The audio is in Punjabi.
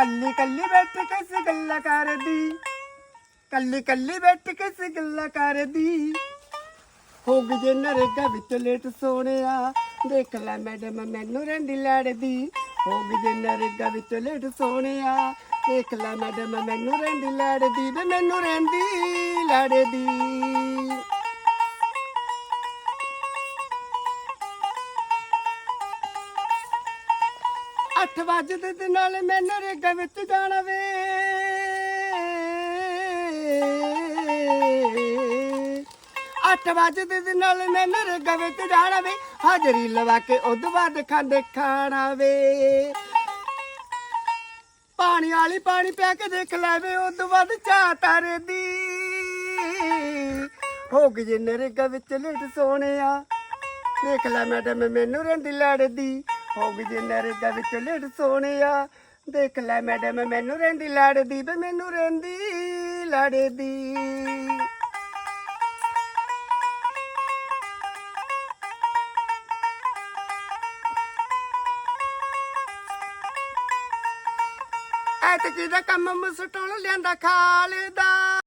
ਕੱਲੀ ਕੱਲੀ ਬੈਠ ਕੇ ਸ ਗੱਲਾਂ ਕਰਦੀ? ਕੱਲੀ ਕੱਲੀ ਬੈਠ ਕੇ ਸ ਗੱਲਾਂ ਕਰਦੀ? ਹੋ ਗਈ ਜੇ ਨਰੇਗਾ ਵਿੱਚ ਲੇਟ ਸੋਹਣਿਆ। ਦੇਖ ਲੈ ਮੈਡਮ, ਮੈਨੂੰ ਰਹਿੰਦੀ ਲੜਦੀ। ਹੋ ਗਈ ਜੇ ਨਰੇਗਾ ਵਿੱਚ ਲੇਟ ਸੋਹਣਿਆ। ਦੇਖ ਲੈ ਮੈਡਮ, ਮੈਨੂੰ ਰਹਿੰਦੀ ਲੜਦੀ ਵੇ, ਮੈਨੂੰ ਰਹਿੰਦੀ ਲੜਦੀ। ਅੱਠ ਵਜੇ ਦੇ ਨਾਲ ਮੈਂ ਨਰੇਗਾ ਵਿੱਚ ਜਾਣਾ ਵੇ। ਅੱਠ ਵਜੇ ਦੇ ਨਾਲ ਮੈਂ ਨਰੇਗਾ ਵਿੱਚ ਜਾਣਾ ਵੇ। ਹਾਜ਼ਰੀ ਲਵਾ ਕੇ ਉਦੋਂ ਬਾਅਦ ਖਾਂਦੇ ਖਾਣਾ ਵੇ। ਪਾਣੀ ਵਾਲੀ ਪਾਣੀ ਪਿਆ ਕੇ ਦੇਖ ਲੈ ਵੇ, ਉਦੋਂ ਬਾਅਦ ਚਾਹ ਤਾਰੇ ਦੀ। ਹੋ ਗਈ ਜੇ ਨਰੇਗਾ ਵਿੱਚ ਲੇਟ ਸੋਹਣਿਆ। ਦੇਖ ਲੈ ਮੈਡਮ, ਮੈਨੂੰ ਰਹਿੰਦੀ ਲੜਦੀ ਹੋ ਗਈ ਜੇ ਨਰੇਗਾ ਵਿੱਚ ਲੇਟ ਸੋਹਣਿਆ। ਦੇਖ ਲੈ ਮੈਡਮ, ਮੈਨੂੰ ਰਹਿੰਦੀ, ਲੜਦੀ ਵੇ, ਮੈਨੂੰ ਰਹਿੰਦੀ, ਲੜਦੀ। ਐਤ ਕੀ ਦਾ ਕੰਮ ਮਸਟੋਲ ਲਿਆਂਦਾ ਖਾਲਦਾ।